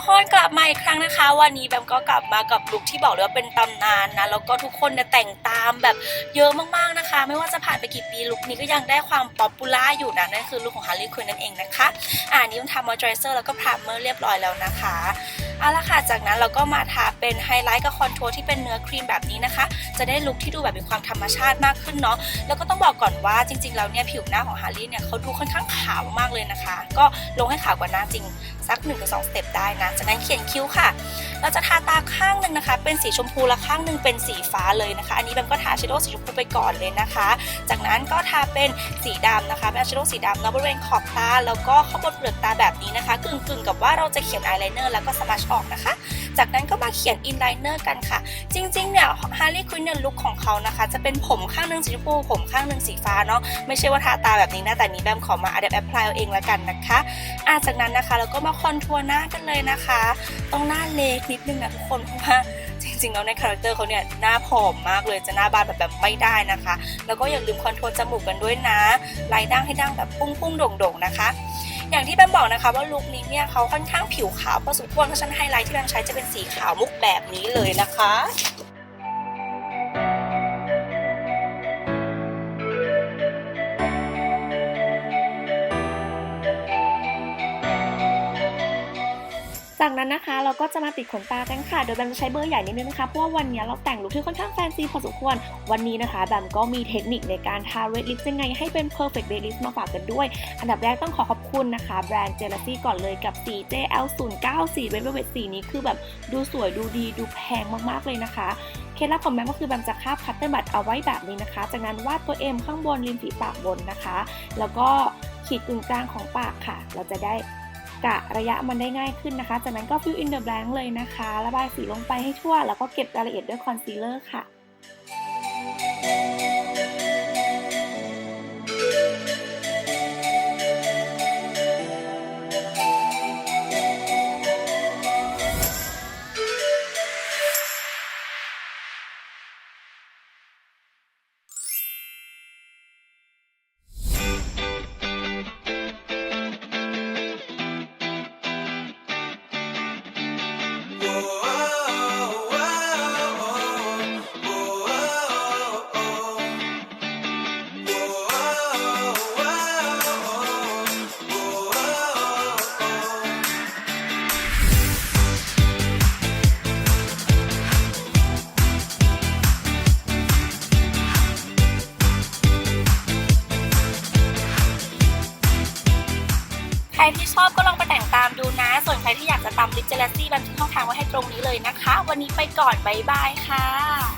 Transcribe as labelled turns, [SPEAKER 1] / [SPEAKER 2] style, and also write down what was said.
[SPEAKER 1] ทุกคนกลับมาอีกครั้งนะคะ วันนี้แบมก็กลับมากับลุคที่บอกเลยว่าเป็นตำนานนะแล้วก็ทุกคนเนี่ยแต่งตามแบบเยอะมากๆนะคะ ไม่ว่าจะผ่านไปกี่ปีลุคนี้ก็ยังได้ความป๊อปปูล่าอยู่นะนั่นคือลุคของฮาร์ลีย์ควินนั่นเองนะคะอ่านี้ต้องทำมอยเจอร์เซอร์แล้วก็พรามเมอร์เรียบร้อยแล้วนะคะ เอาละค่ะ จากนั้นเราก็มาทาเป็นไฮไลท์กับคอนทัวร์ที่เป็นเนื้อครีมแบบนี้นะคะ จะได้ลุคที่ดูแบบมีความธรรมชาติมากขึ้นเนาะ แล้วก็ต้องบอกก่อนว่าจริงๆ แล้วเนี่ยผิวหน้าของฮาร์ลี่เนี่ยเขาดูค่อนข้างขาวมากเลยนะคะ ก็ลงให้ขาวกว่าหน้าจริงสัก1นถึงสสเต็ปได้นะ จากนั้นเขียนคิ้วค่ะ เราจะทาตาข้างหนึ่งนะคะ เป็นสีชมพูและข้างหนึ่งเป็นสีฟ้าเลยนะคะ อันนี้แบมก็ทาชโดว์สีชมพูไปก่อนเลยนะคะ จากนั้นก็ทาเป็นสีดำนะคะเป็นชโดว์สีดำเนาะบริเวณขอบตาแล้วก็ข้างบนเปลือกตาแบบนี้นะคะกึ่งๆกับว่าเราจะเขียนอายไลเนอร์แล้วก็สมัชออกนะคะ จากนั้นก็มาเขียนอินไลเนอร์กันค่ะ จริงๆเนี่ยฮาร์ลีย์ควินเนี่ยลุคของเขานะคะ จะเป็นผมข้างหนึ่งสีชมพูผมข้างหนึ่งสีฟ้าเนาะไม่ใช่ว่าทาตาแบบนี้นะแต่นี้แบมขอมาอัดแอปพลายเอาเองละกันนะคะอะจากนั้นนะคะเราก็มาคอนทัวร์หน้ากันเลยนะคะต้องหน้าเล็กนิดนึงนะทุกคนเพราะว่าจริงๆแล้วในคาแรคเตอร์เขาเนี่ยหน้าผอมมากเลยจะหน้าบานแบบแบบไม่ได้นะคะ แล้วก็อย่าลืมคอนโทรลจมูกกันด้วยนะลายดั้งให้ดั้งแบบพุ่งๆโด่งๆนะคะอย่างที่แบมบอกนะคะว่าลุคนี้เนี่ยเขาค่อนข้างผิวขาวพอสมควรเพราะฉะนั้นไฮไลท์ที่แบมใช้จะเป็นสีขาวมุกแบบนี้เลยนะคะ
[SPEAKER 2] จากนั้นนะคะเราก็จะมาติดขนตากันค่ะ โดยแบมจะใช้เบอร์ใหญ่นิดนึงนะคะ เพราะว่าวันนี้เราแต่งลุคที่ค่อนข้างแฟนซีพอสมควร วันนี้นะคะแบมก็มีเทคนิคในการทาเรดลิปยังไงให้เป็น perfect red lip มาฝากกันด้วย อันดับแรกต้องขอขอบคุณนะคะ แบรนด์เจลซี่ก่อนเลยกับสี JL09 สี Red Velvet สีนี้คือแบบดูสวยดูดีดูแพงมากๆเลยนะคะเคล็ดลับของแบมก็คือแบมจะคาบคัตเตอร์บัตเอาไว้แบบนี้นะคะ จากนั้นวาดตัว M ข้างบนริมฝีปากบนนะคะ แล้วก็ขีดตรงกลางของปากค่ะ เราจะได้ กะระยะมันได้ง่ายขึ้นนะคะ จากนั้นก็ fill in the blank เลยนะคะ ระบายสีลงไปให้ทั่ว แล้วก็เก็บรายละเอียดด้วยคอนซีลเลอร์ค่ะ
[SPEAKER 1] รที่ชอบก็ลองไปแต่งตามดูนะ ส่วนใครที่อยากจะตามลิปเจลซี่บันทึกช่องทางไว้ให้ตรงนี้เลยนะคะ วันนี้ไปก่อนบ๊ายบายค่ะ